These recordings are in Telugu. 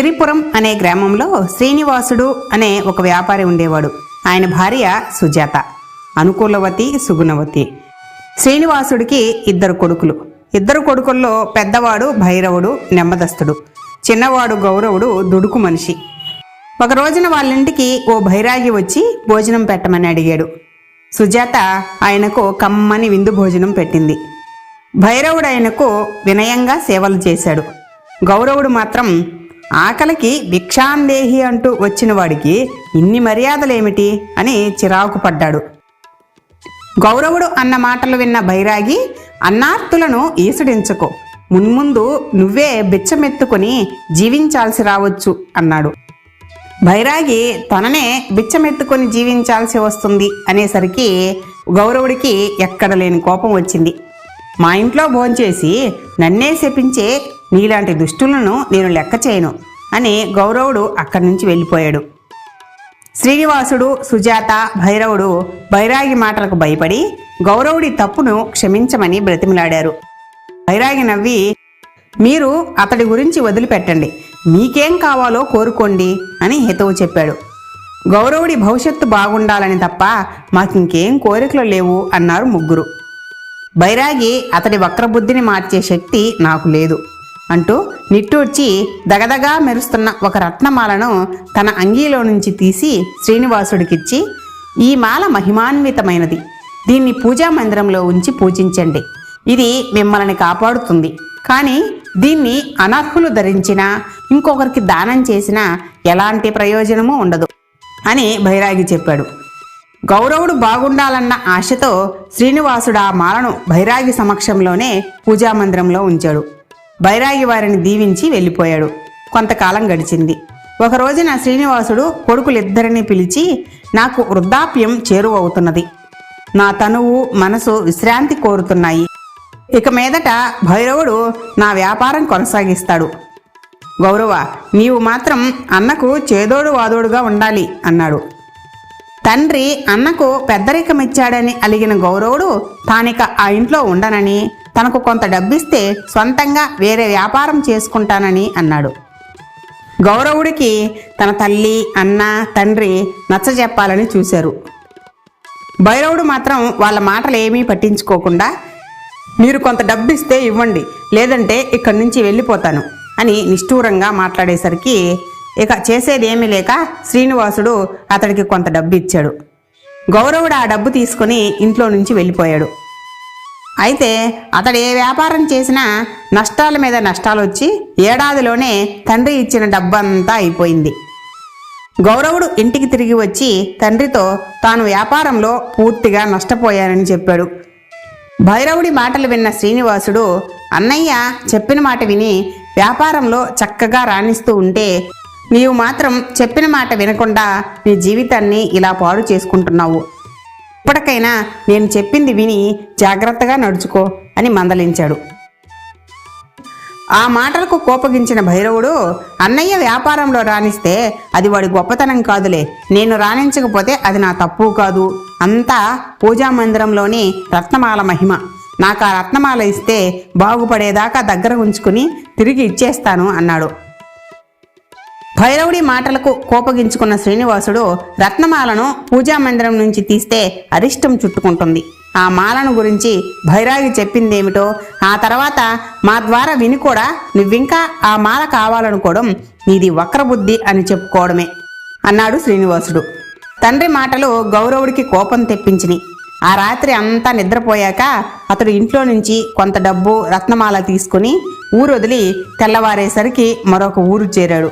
సిరిపురం అనే గ్రామంలో శ్రీనివాసుడు అనే ఒక వ్యాపారి ఉండేవాడు. ఆయన భార్య సుజాత అనుకూలవతి సుగుణవతి. శ్రీనివాసుడికి ఇద్దరు కొడుకులు. ఇద్దరు కొడుకుల్లో పెద్దవాడు భైరవుడు నెమ్మదస్తుడు. చిన్నవాడు గౌరవుడు దుడుకు మనిషి. ఒక రోజున వాళ్ళింటికి ఓ భైరాగి వచ్చి భోజనం పెట్టమని అడిగాడు. సుజాత ఆయనకు కమ్మని విందు భోజనం పెట్టింది. భైరవుడు ఆయనకు వినయంగా సేవలు చేశాడు. గౌరవుడు మాత్రం ఆకలికి భిక్షాందేహి అంటూ వచ్చిన వాడికి ఇన్ని మర్యాదలేమిటి అని చిరాకు పడ్డాడు. గౌరవుడు అన్న మాటలు విన్న బైరాగి అన్నార్తులను ఈసడించుకో మున్ముందు నువ్వే బిచ్చమెత్తుకొని జీవించాల్సి రావచ్చు అన్నాడు. బైరాగి తననే బిచ్చమెత్తుకొని జీవించాల్సి వస్తుంది అనేసరికి గౌరవుడికి ఎక్కడ లేని కోపం వచ్చింది. మా ఇంట్లో భోంచేసి నన్నే శపించే నీలాంటి దుష్టులను నేను లెక్క చేయను. అని గౌరవుడు అక్కడి నుంచి వెళ్ళిపోయాడు. శ్రీనివాసుడు సుజాత భైరవుడు బైరాగి మాటలకు భయపడి గౌరవుడి తప్పును క్షమించమని బ్రతిమిలాడారు. బైరాగి నవ్వి మీరు అతడి గురించి వదిలిపెట్టండి. మీకేం కావాలో కోరుకోండి అని హితవు చెప్పాడు. గౌరవుడి భవిష్యత్తు బాగుండాలని తప్ప మాకింకేం కోరికలు లేవు అన్నారు ముగ్గురు. బైరాగి అతడి వక్రబుద్ధిని మార్చే శక్తి నాకు లేదు. అంటూ నిట్టూర్చి దగదగా మెరుస్తున్న ఒక రత్నమాలను తన అంగీలో నుంచి తీసి శ్రీనివాసుడికిచ్చి ఈ మాల మహిమాన్వితమైనది. దీన్ని పూజా మందిరంలో ఉంచి పూజించండి. ఇది మిమ్మల్ని కాపాడుతుంది. కానీ దీన్ని అనర్హులు ధరించినా ఇంకొకరికి దానం చేసినా ఎలాంటి ప్రయోజనమూ ఉండదు అని భైరాగి చెప్పాడు. గౌరవుడు బాగుండాలన్న ఆశతో శ్రీనివాసుడు ఆ మాలను భైరాగి సమక్షంలోనే పూజామందిరంలో ఉంచాడు. బైరాగి వారిని దీవించి వెళ్ళిపోయాడు. కొంతకాలం గడిచింది. ఒక రోజున శ్రీనివాసుడు కొడుకులిద్దరిని పిలిచి నాకు వృద్ధాప్యం చేరువవుతున్నది. నా తనువు మనసు విశ్రాంతి కోరుతున్నాయి. ఇక మీదట భైరవుడు నా వ్యాపారం కొనసాగిస్తాడు. గౌరవ నీవు మాత్రం అన్నకు చేదోడు వాదోడుగా ఉండాలి అన్నాడు. తండ్రి అన్నకు పెద్దరికమిచ్చాడని అలిగిన గౌరవుడు తానిక ఆ ఇంట్లో ఉండనని తనకు కొంత డబ్బిస్తే సొంతంగా వేరే వ్యాపారం చేసుకుంటానని అన్నాడు. గౌరవుడికి తన తల్లి అన్న తండ్రి నచ్చజెప్పాలని చూశారు. భైరవుడు మాత్రం వాళ్ళ మాటలు ఏమీ పట్టించుకోకుండా మీరు కొంత డబ్బిస్తే ఇవ్వండి లేదంటే ఇక్కడి నుంచి వెళ్ళిపోతాను అని నిష్ఠూరంగా మాట్లాడేసరికి ఇక చేసేదేమీ లేక శ్రీనివాసుడు అతడికి కొంత డబ్బు ఇచ్చాడు గౌరవుడు ఆ డబ్బు తీసుకుని ఇంట్లో నుంచి వెళ్ళిపోయాడు. అయితే అతడు ఏ వ్యాపారం చేసినా నష్టాల మీద నష్టాలు వచ్చి ఏడాదిలోనే తండ్రి ఇచ్చిన డబ్బంతా అయిపోయింది. గౌరవుడు ఇంటికి తిరిగి వచ్చి తండ్రితో తాను వ్యాపారంలో పూర్తిగా నష్టపోయానని చెప్పాడు. భైరవుడి మాటలు విన్న శ్రీనివాసుడు అన్నయ్య చెప్పిన మాట విని వ్యాపారంలో చక్కగా రాణిస్తూ ఉంటే నీవు మాత్రం చెప్పిన మాట వినకుండా నీ జీవితాన్ని ఇలా పాడు చేసుకుంటున్నావు. ఇప్పటికైనా నేను చెప్పింది విని జాగ్రత్తగా నడుచుకో అని మందలించాడు. ఆ మాటలకు కోపగించిన భైరవుడు అన్నయ్య వ్యాపారంలో రాణిస్తే అది వాడి గొప్పతనం కాదులే. నేను రాణించకపోతే అది నా తప్పు కాదు. అంతా పూజా మందిరంలోని రత్నమాల మహిమ. నాకు ఆ రత్నమాల ఇస్తే బాగుపడేదాకా దగ్గర ఉంచుకుని తిరిగి ఇచ్చేస్తాను అన్నాడు. భైరవుడి మాటలకు కోపగించుకున్న శ్రీనివాసుడు రత్నమాలను పూజా మందిరం నుంచి తీస్తే అరిష్టం చుట్టుకుంటుంది. ఆ మాలను గురించి భైరాగి చెప్పిందేమిటో ఆ తర్వాత మా ద్వారా విని కూడా నువ్వింకా ఆ మాల కావాలనుకోవడం నీది వక్రబుద్ధి అని చెప్పుకోవడమే అన్నాడు శ్రీనివాసుడు. తండ్రి మాటలు గౌరవుడికి కోపం తెప్పించిని. ఆ రాత్రి అంతా నిద్రపోయాక అతడు ఇంట్లో నుంచి కొంత డబ్బు రత్నమాల తీసుకుని ఊరు వదిలి తెల్లవారేసరికి మరొక ఊరు చేరాడు.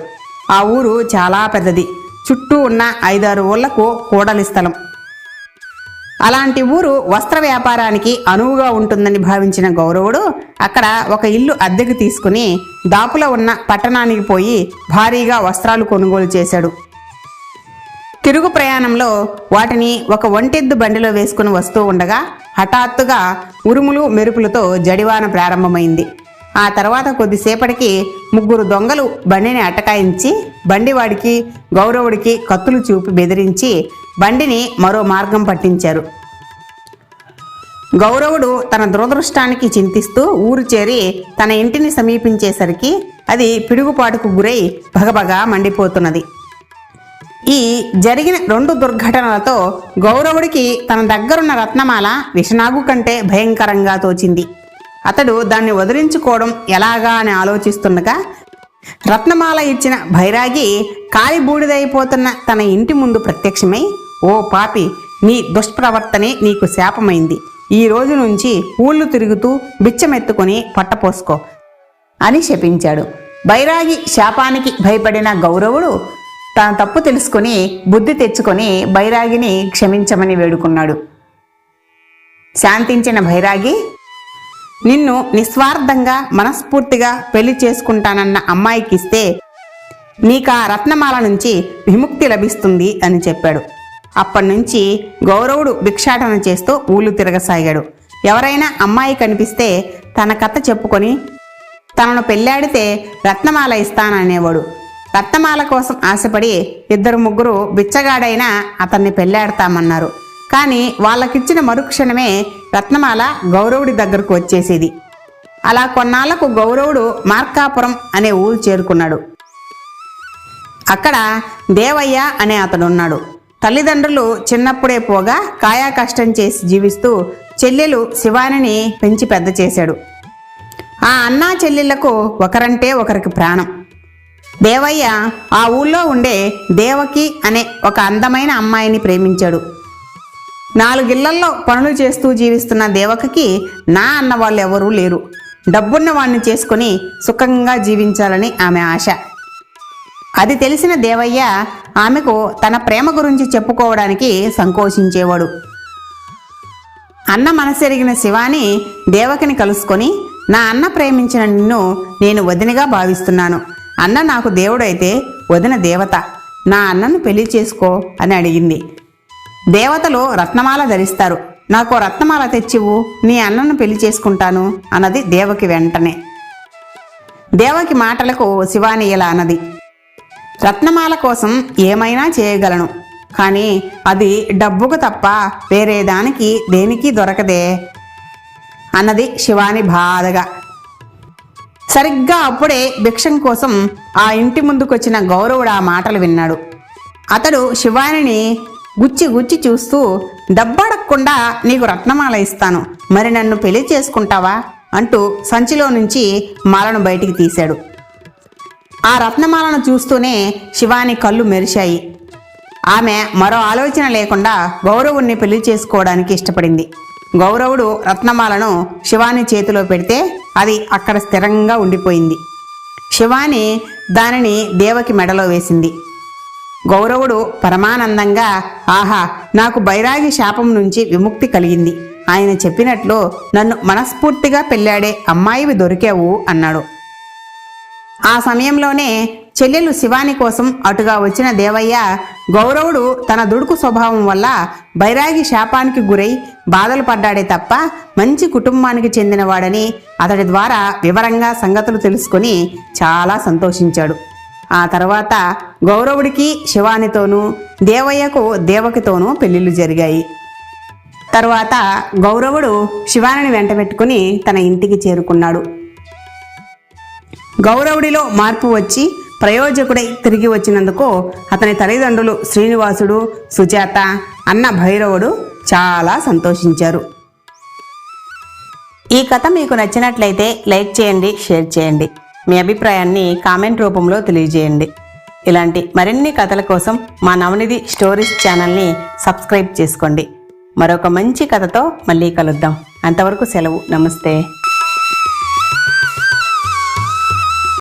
ఆ ఊరు చాలా పెద్దది. చుట్టూ ఉన్న ఐదారు ఊళ్ళకు కూడలి స్థలం. అలాంటి ఊరు వస్త్ర వ్యాపారానికి అనువుగా ఉంటుందని భావించిన గౌరవుడు అక్కడ ఒక ఇల్లు అద్దెకు తీసుకుని దాపులో ఉన్న పట్టణానికి పోయి భారీగా వస్త్రాలు కొనుగోలు చేశాడు. తిరుగు ప్రయాణంలో వాటిని ఒక ఒంటెద్దు బండిలో వేసుకుని వస్తూ ఉండగా హఠాత్తుగా ఉరుములు మెరుపులతో జడివాన ప్రారంభమైంది. ఆ తర్వాత కొద్దిసేపటికి ముగ్గురు దొంగలు బండిని అటకాయించి బండివాడికి గౌరవుడికి కత్తులు చూపి బెదిరించి బండిని మరో మార్గం పట్టించారు. గౌరవుడు తన దురదృష్టానికి చింతిస్తూ ఊరు చేరి తన ఇంటిని సమీపించేసరికి అది పిడుగుపాటుకు గురై భగభగా మండిపోతున్నది. ఈ జరిగిన రెండు దుర్ఘటనలతో గౌరవుడికి తన దగ్గరున్న రత్నమాల విషనాగు కంటే భయంకరంగా తోచింది. అతడు దాన్ని వదిలించుకోవడం ఎలాగా అని ఆలోచిస్తుండగా రత్నమాల ఇచ్చిన భైరాగి కాలి బూడిదైపోతున్న తన ఇంటి ముందు ప్రత్యక్షమై ఓ పాపి నీ దుష్ప్రవర్తనే నీకు శాపమైంది. ఈ రోజు నుంచి ఊళ్ళు తిరుగుతూ బిచ్చమెత్తుకొని పట్టపోసుకో అని శపించాడు. బైరాగి శాపానికి భయపడిన గౌరవుడు తన తప్పు తెలుసుకొని బుద్ధి తెచ్చుకొని బైరాగిని క్షమించమని వేడుకున్నాడు. శాంతించిన భైరాగి నిన్ను నిస్వార్థంగా మనస్ఫూర్తిగా పెళ్ళి చేసుకుంటానన్న అమ్మాయికి ఇస్తే నీకా రత్నమాల నుంచి విముక్తి లభిస్తుంది అని చెప్పాడు. అప్పటినుంచి గౌరవుడు భిక్షాటన చేస్తూ ఊళ్ళు తిరగసాగాడు. ఎవరైనా అమ్మాయి కనిపిస్తే తన కథ చెప్పుకొని తనను పెళ్ళాడితే రత్నమాల ఇస్తాననేవాడు. రత్నమాల కోసం ఆశపడి ఇద్దరు ముగ్గురు బిచ్చగాడైనా అతన్ని పెళ్ళాడతామన్నారు కానీ వాళ్ళకిచ్చిన మరుక్షణమే రత్నమాల గౌరవుడి దగ్గరకు వచ్చేసేది. అలా కొన్నాళ్ళకు గౌరవుడు మార్కాపురం అనే ఊరు చేరుకున్నాడు. అక్కడ దేవయ్య అనే అతడున్నాడు తల్లిదండ్రులు చిన్నప్పుడే పోగా కాయా కష్టం చేసి జీవిస్తూ చెల్లెలు శివానిని పెంచి పెద్ద చేశాడు. ఆ అన్నా చెల్లెళ్ళకు ఒకరంటే ఒకరికి ప్రాణం. దేవయ్య ఆ ఊళ్ళో ఉండే దేవకి అనే ఒక అందమైన అమ్మాయిని ప్రేమించాడు. నాలుగిళ్ళల్లో పనులు చేస్తూ జీవిస్తున్న దేవకకి నా అన్న వాళ్ళు ఎవరూ లేరు. డబ్బున్న వాణ్ణి చేసుకుని సుఖంగా జీవించాలని ఆమె ఆశ. అది తెలిసిన దేవయ్య ఆమెకు తన ప్రేమ గురించి చెప్పుకోవడానికి సంకోచించేవాడు. అన్న మనసెరిగిన శివాని దేవకిని కలుసుకొని నా అన్న ప్రేమించిన నిన్ను నేను వదినగా భావిస్తున్నాను. అన్న నాకు దేవుడైతే వదిన దేవత. నా అన్నను పెళ్ళి చేసుకో అని అడిగింది. దేవతలు రత్నమాల ధరిస్తారు. నాకు రత్నమాల తెచ్చివు నీ అన్నను పెళ్ళి చేసుకుంటాను అన్నది దేవకి వెంటనే. దేవకి మాటలకు శివాని ఇలా అన్నది. రత్నమాల కోసం ఏమైనా చేయగలను కానీ అది డబ్బుకు తప్ప వేరే దానికి దేనికి దొరకదే అన్నది శివాని బాధగా. సరిగ్గా అప్పుడే భిక్షం కోసం ఆ ఇంటి ముందుకొచ్చిన గౌరవుడు ఆ మాటలు విన్నాడు. అతడు శివానిని గుచ్చి గుచ్చి చూస్తూ డబ్బడక్కుండా నీకు రత్నమాల ఇస్తాను. మరి నన్ను పెళ్ళి చేసుకుంటావా? అంటూ సంచిలో నుంచి మాలను బయటికి తీశాడు. ఆ రత్నమాలను చూస్తూనే శివాని కళ్ళు మెరిశాయి. ఆమె మరో ఆలోచన లేకుండా గౌరవుణ్ణి పెళ్ళి చేసుకోవడానికి ఇష్టపడింది. గౌరవుడు రత్నమాలను శివాని చేతిలో పెడితే అది అక్కడ స్థిరంగా ఉండిపోయింది. శివాని దానిని దేవకి మెడలో వేసింది. గౌరవుడు పరమానందంగా ఆహా నాకు బైరాగి శాపం నుంచి విముక్తి కలిగింది. ఆయన చెప్పినట్లు నన్ను మనస్ఫూర్తిగా పెళ్ళాడే అమ్మాయివి దొరికావు అన్నాడు. ఆ సమయంలోనే చెల్లెలు శివాని కోసం అటుగా వచ్చిన దేవయ్య గౌరవుడు తన దుడుకు స్వభావం వల్ల బైరాగి శాపానికి గురై బాధలు పడ్డాడే తప్ప మంచి కుటుంబానికి చెందినవాడని అతడి ద్వారా వివరంగా సంగతులు తెలుసుకొని చాలా సంతోషించాడు. ఆ తర్వాత గౌరవుడికి శివానితోనూ దేవయ్యకు దేవకితోనూ పెళ్ళిళ్ళు జరిగాయి. తరువాత గౌరవుడు శివానిని వెంటబెట్టుకుని తన ఇంటికి చేరుకున్నాడు. గౌరవుడిలో మార్పు వచ్చి ప్రయోజకుడై తిరిగి వచ్చినందుకు అతని తల్లిదండ్రులు శ్రీనివాసుడు సుజాత అన్న భైరవుడు చాలా సంతోషించారు. ఈ కథ మీకు నచ్చినట్లయితే లైక్ చేయండి షేర్ చేయండి. మీ అభిప్రాయాన్ని కామెంట్ రూపంలో తెలియజేయండి. ఇలాంటి మరిన్ని కథల కోసం మా నవనిధి స్టోరీస్ ఛానల్ని సబ్స్క్రైబ్ చేసుకోండి. మరొక మంచి కథతో మళ్ళీ కలుద్దాం. అంతవరకు సెలవు. నమస్తే.